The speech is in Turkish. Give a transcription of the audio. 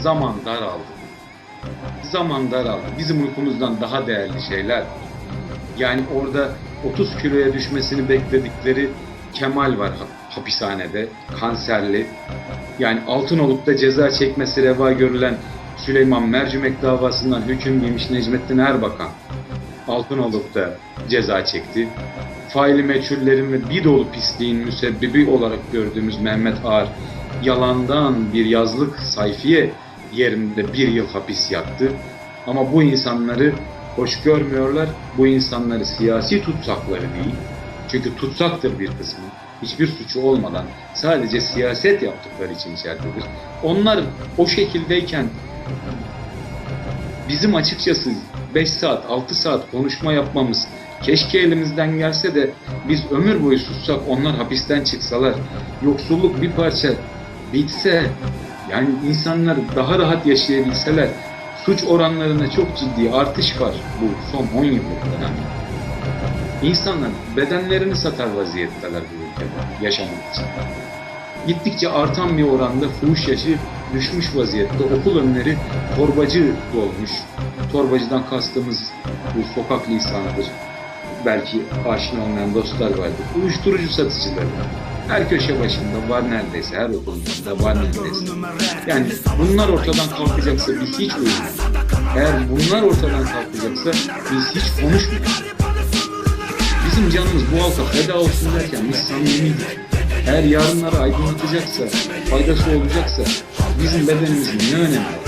zaman daraldı. Zaman daraldı. Bizim uykumuzdan daha değerli şeyler. Yani orada 30 kiloya düşmesini bekledikleri Kemal var ha- hapishanede, kanserli. Yani Altınoluk'ta ceza çekmesi reva görülen Süleyman Mercimek davasından hüküm giymiş Necmettin Erbakan. Altınoluk'ta ceza çekti. Faili meçhullerin ve bir dolu pisliğin müsebbibi olarak gördüğümüz Mehmet Ağar yalandan bir yazlık sayfiye yerinde bir yıl hapis yattı. Ama bu insanları hoş görmüyorlar. Bu insanları siyasi tutsakları değil. Çünkü tutsaktır bir kısmı. Hiçbir suçu olmadan sadece siyaset yaptıkları için içeridedir. Onlar o şekildeyken bizim açıkçası 5 saat, 6 saat konuşma yapmamız keşke elimizden gelse de biz ömür boyu sussak onlar hapisten çıksalar. Yoksulluk bir parça bitse yani insanlar daha rahat yaşayabilseler suç oranlarında çok ciddi artış var bu son 10 yıllık dönemde. İnsanlar bedenlerini satar vaziyetteler bu ülkede yaşamak için. Gittikçe artan bir oranda fuhuş yaşı düşmüş vaziyette. Okul önleri torbacı dolmuş. Torbacıdan kastımız bu sokak lisanıdır. Belki aşina olmayan dostlar vardır. Uyuşturucu satıcıları. Her köşe başında var neredeyse, her okulun yanında var neredeyse. Yani bunlar ortadan kalkacaksa biz hiç uyumayız. Eğer bunlar ortadan kalkacaksa biz hiç konuşmayız. Bizim canımız bu halka feda olsun derken biz samimiydik. Eğer yarınları aydınlatacaksa, faydası olacaksa bizim bedenimizin ne önemi var?